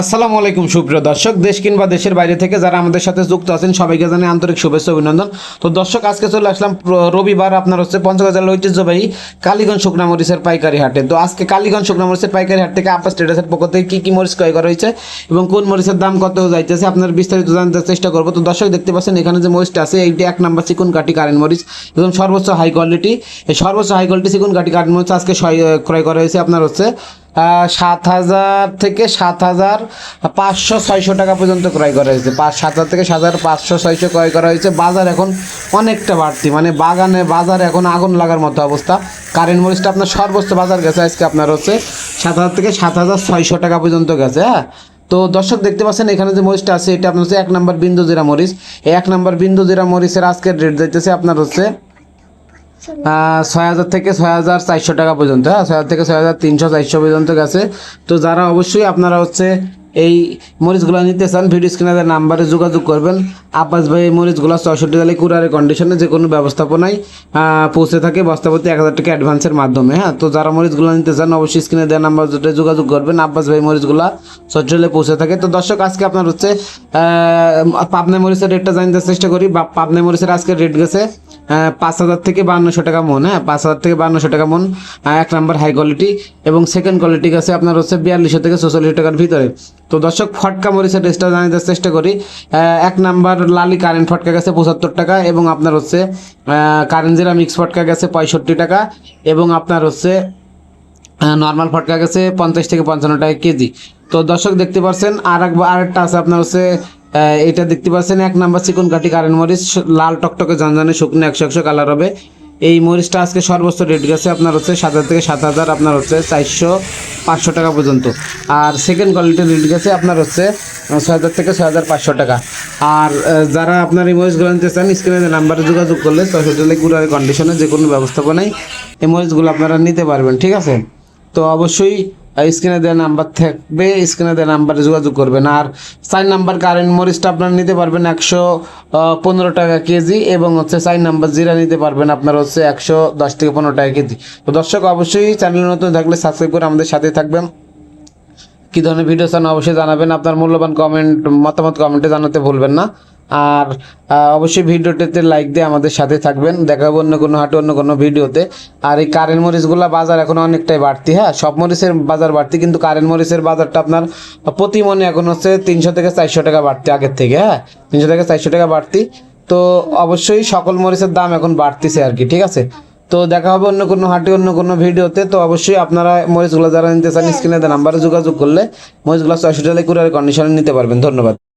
আসসালামু আলাইকুম, সুপ্রিয় দর্শক। দেশ কিংবা দেশের বাইরে থেকে যারা আমাদের সাথে যুক্ত আছেন, সবাইকে জানে আন্তরিক শুভেচ্ছা অভিনন্দন। তো দর্শক, আজকে চলে আসলাম রবিবার আপনার হচ্ছে পঞ্চগড় ঐতিহ্যবাহী কালীগঞ্জ শুকনা মরিচের পাইকারি হাটে। তো আজকে কালীগঞ্জ শুকনা মরিচের পাইকারি হাট থেকে আপাস স্টেটাসের পক্ষ থেকে কী কী মরিচ ক্রয় করা হয়েছে এবং কোন মরিচের দাম কত যাইতেছে, আপনার বিস্তারিত জানতে চেষ্টা করব। তো দর্শক, দেখতে পাচ্ছেন এখানে যে মরিচটা আছে, এইটি এক নাম্বার চিকুন কাটি কারেন্ট মরিচ একদম সর্বোচ্চ হাই কোয়ালিটি। এই সর্বোচ্চ হাই কোয়ালিটি চিকুন কাটি কারেন্ট মরিচ আজকে ক্রয় করা হয়েছে আপনার হচ্ছে সাত হাজার থেকে সাত হাজার পাঁচশো ছয়শো টাকা পর্যন্ত ক্রয় করা হয়েছে। পাঁচ সাত হাজার থেকে সাত হাজার পাঁচশো ছয়শো ক্রয় করা হয়েছে। বাজার এখন অনেকটা বাড়তি। মানে বাগানে বাজার এখন আগুন লাগার মতো অবস্থা। কারেন্ট মরিচটা আপনার সর্বোচ্চ বাজার গেছে। আজকে আপনার হচ্ছে সাত হাজার থেকে সাত হাজার ছয়শো টাকা পর্যন্ত গেছে হ্যাঁ? তো দর্শক দেখতে পাচ্ছেন, এখানে যে মরিচটা আছে, এটা আপনার হচ্ছে এক নম্বর বিন্দু জিরা মরিচ। এক নম্বর বিন্দু জিরা মরিচের আজকের রেট যাইতেছে আপনার হচ্ছে ছয় হাজার থেকে ছয় হাজার চারশো টাকা পর্যন্ত হ্যাঁ? ছয় হাজার থেকে ছয় হাজার তিনশো চারশো পর্যন্ত গেছে। তো যারা অবশ্যই আপনারা হচ্ছে এই মরিচগুলো নিতে চান, ভিডিও স্ক্রিনের নাম্বারে যোগাযোগ করবেন। আব্বাস ভাই, এই মরিচগুলো চৌষট্টি তালে কুরারের কন্ডিশনে যে কোনো ব্যবস্থাপনায় পৌঁছে থাকে বস্তাপতি এক হাজার টাকা অ্যাডভান্সের মাধ্যমে হ্যাঁ? তো যারা মরিচগুলো নিতে চান, অবশ্যই স্ক্রিনে দেওয়া নাম্বার যোগাযোগ করবেন। আব্বাস ভাই, মরিচগুলো চট্টলে পৌঁছে থাকে। তো দর্শক, আজকে আপনার হচ্ছে পাবনা মরিচের রেটটা জানতে চেষ্টা করি। বা পাবনা মরিচের আজকে রেট গেছে পাঁচ হাজার থেকে বান্নশো টাকা মন হ্যাঁ? পাঁচ হাজার থেকে বান্নশো টাকা মন এক নাম্বার হাই কোয়ালিটি এবং সেকেন্ড কোয়ালিটি আছে আপনার হচ্ছে বিয়াল্লিশশো থেকে চৌচল্লিশ টাকার ভিতরে। তো দর্শক, ফটকা মরিচের রেটটা জানাতে চেষ্টা করি। এক নাম্বার লালি কারেন্ট ফটকা গেছে পঁচাত্তর টাকা এবং আপনার হচ্ছে কারেন্ট জিরা মিক্স ফটকা গেছে পঁয়ষট্টি টাকা এবং আপনার হচ্ছে নর্মাল ফটকা গেছে পঞ্চাশ থেকে পঞ্চান্ন টাকা কেজি। তো দর্শক, দেখতে পাচ্ছেন আর আরেকটা আছে আপনার হচ্ছে এটা দেখতে পাচ্ছেন, এক নাম্বার চিকন কাঠি কারেন্ট মরিচ, লাল টকটকে জনজনে শুকনো একশো একশো কালার হবে। এই মরিচটা আজকে সর্বোচ্চ রেট গেছে আপনার হচ্ছে সাত হাজার থেকে সাত হাজার, আপনার হচ্ছে চারশো পাঁচশো টাকা পর্যন্ত। আর সেকেন্ড কোয়ালিটির রেট গেছে আপনার হচ্ছে ছয় হাজার থেকে ছয় হাজার পাঁচশো টাকা। আর যারা আপনার এই মরিচগুলো নিতে চান স্ক্রিনে নাম্বারে যোগাযোগ করলে চৌষট্টি কুড়ার কন্ডিশনে যে কোনো ব্যবস্থাপনায় এই মরিচগুলো আপনারা নিতে পারবেন, ঠিক আছে? তো অবশ্যই স্ক্রিনে দেওয়া নাম্বার থাকবে, স্ক্রিনে দেওয়া নাম্বারে যোগাযোগ করবেন। আর চার নাম্বার কারেন্ট মরিচটা আপনারা নিতে পারবেন একশো পনেরো টাকা কেজি এবং হচ্ছে চার নাম্বার জিরা নিতে পারবেন আপনার হচ্ছে একশো দশ থেকে পনেরো টাকা কেজি। তো দর্শক, অবশ্যই চ্যানেল নতুন থাকলে সাবস্ক্রাইব করে আমাদের সাথে থাকবেন। কী ধরনের ভিডিও চান অবশ্যই জানাবেন। আপনার মূল্যবান কমেন্ট মতামত কমেন্টে জানাতে ভুলবেন না। আর অবশ্যই ভিডিওটিতে লাইক দিয়ে আমাদের সাথে থাকবেন। দেখাবো অন্য কোনো হাটে অন্য কোনো ভিডিওতে। আর এই কারেন্ট মরিচগুলো বাজার এখন অনেকটাই বাড়তি হ্যাঁ? সব মরিচের বাজার বাড়তি কিন্তু কারেন্ট মরিচের বাজারটা আপনার প্রতি মনে এখন হচ্ছে তিনশো থেকে চারশো টাকা বাড়তি আগের থেকে হ্যাঁ? তিনশো থেকে চারশো টাকা বাড়তি। তো অবশ্যই সকল মরিচের দাম এখন বাড়তিছে আর কি ঠিক আছে? তো দেখা হবে অন্য কোনো হাটে অন্য কোনো ভিডিওতে। তো অবশ্যই আপনারা মরিচগুলো যারা নিতে চান স্ক্রিনে নাম্বারে যোগাযোগ করলে মরিচগুলো ছয়শো টাকা কুড়ার কন্ডিশনে নিতে পারবেন। ধন্যবাদ।